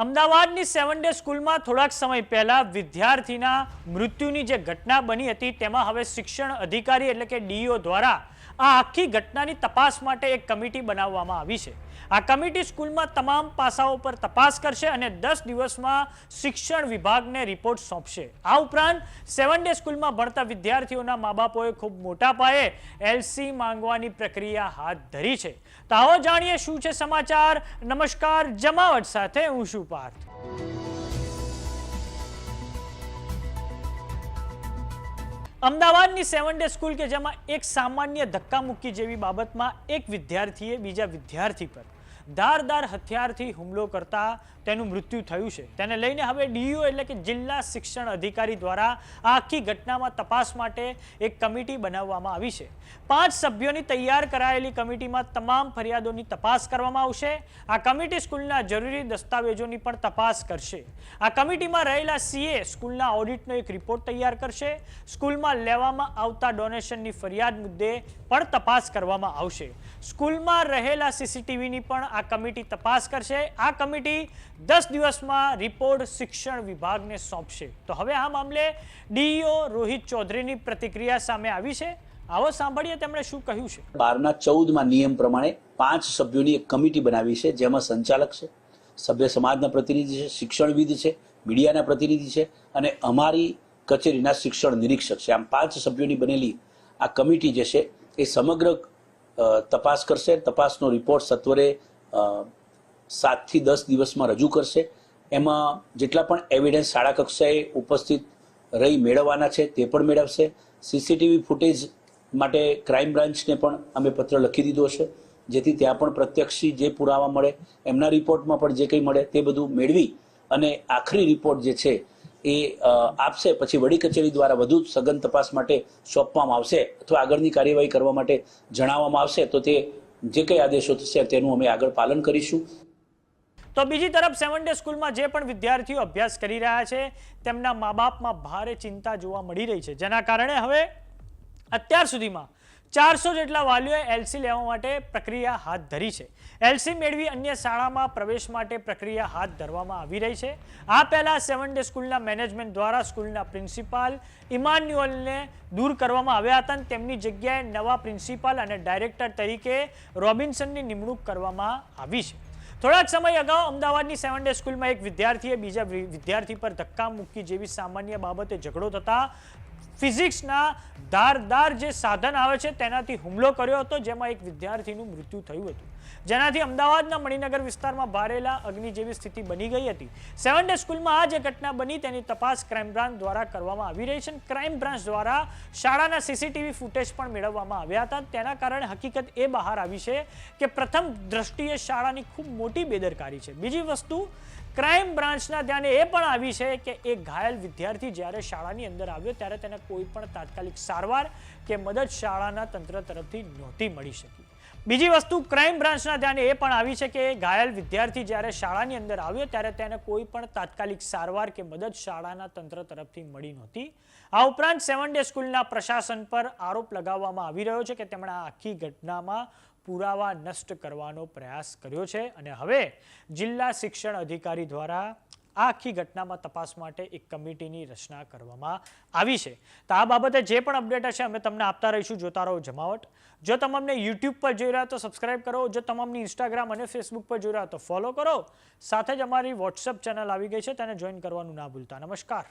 અમદાવાદની seven day સ્કૂલમાં થોડાક સમય પહેલા વિદ્યાર્થીના મૃત્યુની જે ઘટના બની હતી, તેમાં હવે શિક્ષણ અધિકારી એટલે કે ડીઈઓ દ્વારા આ આખી ઘટનાની તપાસ માટે એક કમિટી બનાવવામાં આવી છે. આ કમિટી સ્કૂલમાં તમામ પાસાઓ પર તપાસ કરશે અને દસ દિવસમાં શિક્ષણ વિભાગને રિપોર્ટ સોંપશે. આ ઉપરાંત સેવન ડે સ્કૂલમાં ભણતા વિદ્યાર્થીઓના મા બાપોએ ખૂબ મોટા પાયે એલસી માંગવાની પ્રક્રિયા હાથ ધરી છે. તો આવો જાણીએ શું છે સમાચાર. નમસ્કાર, જમાવટ સાથે હું છું પાર્થ અમદાવાદની સેવન ડે સ્કૂલ કે જેમાં એક સામાન્ય ધક્કા મૂકી જેવી બાબતમાં એક વિદ્યાર્થીએ બીજા વિદ્યાર્થી પર ધારદાર હથિયારથી હુમલો કરતા તેનું મૃત્યુ થયું છે. તેને લઈને હવે ડીઈઓ એટલે કે જિલ્લા શિક્ષણ અધિકારી દ્વારા આખી ઘટનામાં તપાસ માટે એક કમિટી બનાવવામાં આવી છે. પાંચ સભ્યોની તૈયાર કરાયેલી કમિટીમાં તમામ ફરિયાદોની તપાસ કરવામાં આવશે. આ કમિટી સ્કૂલના જરૂરી દસ્તાવેજોની પણ તપાસ કરશે. આ કમિટીમાં રહેલા સીએ સ્કૂલના ઓડિટનો એક રિપોર્ટ તૈયાર કરશે. સ્કૂલમાં લેવામાં આવતા ડોનેશનની ફરિયાદ મુદ્દે પણ તપાસ કરવામાં આવશે. સ્કૂલમાં રહેલા સીસીટીવીની પણ આ કમિટી તપાસ કરશે. આ કમિટી દસ દિવસમાં રિપોર્ટ શિક્ષણ વિભાગને સોંપશે. તો હવે આ મામલે ડીઈઓ રોહિત ચૌધરીની પ્રતિક્રિયા સામે આવી છે. આવો સાંભળીએ તેમણે શું કહ્યું છે. બારના ચૌદમાં નિયમ પ્રમાણે પાંચ સભ્યોની એક કમિટી બનાવી છે, જેમાં સંચાલક છે, સભ્ય સમાજના પ્રતિનિધિ છે, શિક્ષણવિદ છે, મીડિયાના પ્રતિનિધિ છે અને અમારી કચેરીના શિક્ષણ નિરીક્ષક છે. આમ પાંચ સભ્યોની બનેલી આ કમિટી જે છે એ સમગ્ર તપાસ કરશે. તપાસનો રિપોર્ટ સત્વરે સાતથી દસ દિવસમાં રજૂ કરશે. એમાં જેટલા પણ એવિડન્સ શાળા કક્ષાએ ઉપસ્થિત રહી મેળવવાના છે તે પણ મેળવશે. સીસીટીવી ફૂટેજ માટે ક્રાઇમ બ્રાન્ચને પણ અમે પત્ર લખી દીધો છે. જેથી ત્યાં પણ પ્રત્યક્ષી જે પુરાવા મળે, એમના રિપોર્ટમાં પણ જે કંઈ મળે તે બધું મેળવી અને આખરી રિપોર્ટ જે છે એ આપશે. પછી વડી કચેરી દ્વારા વધુ સઘન તપાસ માટે સોંપવામાં આવશે અથવા આગળની કાર્યવાહી કરવા માટે જણાવવામાં આવશે તો તે જે કંઈ આદેશો થશે તેનું અમે આગળ પાલન કરીશું. તો બીજી તરફ સેવન ડે સ્કૂલમાં જે પણ વિદ્યાર્થીઓ અભ્યાસ કરી રહ્યા છે, તેમના મા બાપમાં ભારે ચિંતા જોવા મળી રહી છે. જેના કારણે હવે અત્યાર સુધીમાં ચારસો જેટલા વાલીઓએ એલસી લેવા માટે પ્રક્રિયા હાથ ધરી છે. એલસી મેળવી અન્ય શાળામાં પ્રવેશ માટે પ્રક્રિયા હાથ ધરવામાં આવી રહી છે. આ પહેલા સેવન ડે સ્કૂલના મેનેજમેન્ટ દ્વારા સ્કૂલના પ્રિન્સિપાલ ઇમાન્યુઅલને દૂર કરવામાં આવ્યા હતા અને તેમની જગ્યાએ નવા પ્રિન્સિપાલ અને ડાયરેક્ટર તરીકે રોબિન્સનની નિમણૂક કરવામાં આવી છે. થોડાક સમય અગાઉ અમદાવાદની સેવન ડે સ્કૂલમાં એક વિદ્યાર્થીએ બીજા વિદ્યાર્થી પર ધક્કા મૂકી જેવી સામાન્ય બાબતે ઝઘડો થતા ફિઝિક્સના ધારદાર જે સાધન આવે છે, તેનાથી હુમલો કર્યો હતો, જેમાં એક વિદ્યાર્થીનું મૃત્યુ થયું હતું. જેનાથી અમદાવાદના મણિનગર વિસ્તારમાં ભારેલા અગ્નિ જેવી સ્થિતિ બની ગઈ હતી. સેવન ડે સ્કૂલમાં આ જે ઘટના બની, તેની તપાસ ક્રાઇમ બ્રાન્ચ દ્વારા કરવામાં આવી રહી છે ક્રાઇમ બ્રાન્ચ દ્વારા શાળાના સીસીટીવી ફૂટેજ પણ મેળવવામાં આવ્યા હતા. તેના કારણે હકીકત એ બહાર આવી છે કે પ્રથમ દ્રષ્ટિએ શાળાની ખૂબ મોટી બેદરકારી છે. બીજી વસ્તુ ક્રાઇમ બ્રાન્ચના ધ્યાને એ પણ આવી છે કે એક ઘાયલ વિદ્યાર્થી જ્યારે શાળાની અંદર આવ્યો ત્યારે તેને કોઈ પણ તાત્કાલિક સારવાર કે મદદ શાળાના તંત્ર તરફથી નહોતી મળી શકી. બીજી વસ્તુ, ક્રાઇમ બ્રાન્ચના ધ્યાને એ પણ આવી છે કે ઘાયલ વિદ્યાર્થી જ્યારે શાળાની અંદર આવ્યો ત્યારે તેને કોઈ પણ તાત્કાલિક સારવાર કે મદદ શાળાના તંત્ર તરફથી મળી નહોતી. આ ઉપરાંત સેવન ડે સ્કૂલના પ્રશાસન પર આરોપ લગાવવામાં આવી રહ્યો છે કે તેમણે આ આખી ઘટનામાં પુરાવા નષ્ટ કરવાનો પ્રયાસ કર્યો છે અને હવે જિલ્લા શિક્ષણ અધિકારી દ્વારા આ આખી ઘટનામાં તપાસ માટે એક કમિટીની રચના કરવામાં આવી છે. તો આ બાબતે જે પણ અપડેટ હશે અમે તમને આપતા રહીશું. જોતા રહો જમાવટ. જો તમે યુટ્યુબ પર જોઈ રહ્યા તો સબસ્ક્રાઇબ કરો. જો તમે ઇન્સ્ટાગ્રામ અને ફેસબુક પર જોઈ રહ્યા તો ફોલો કરો. સાથે જ અમારી વોટ્સઅપ ચેનલ આવી ગઈ છે. તેને જોઈન કરવાનું ના ભૂલતા. નમસ્કાર.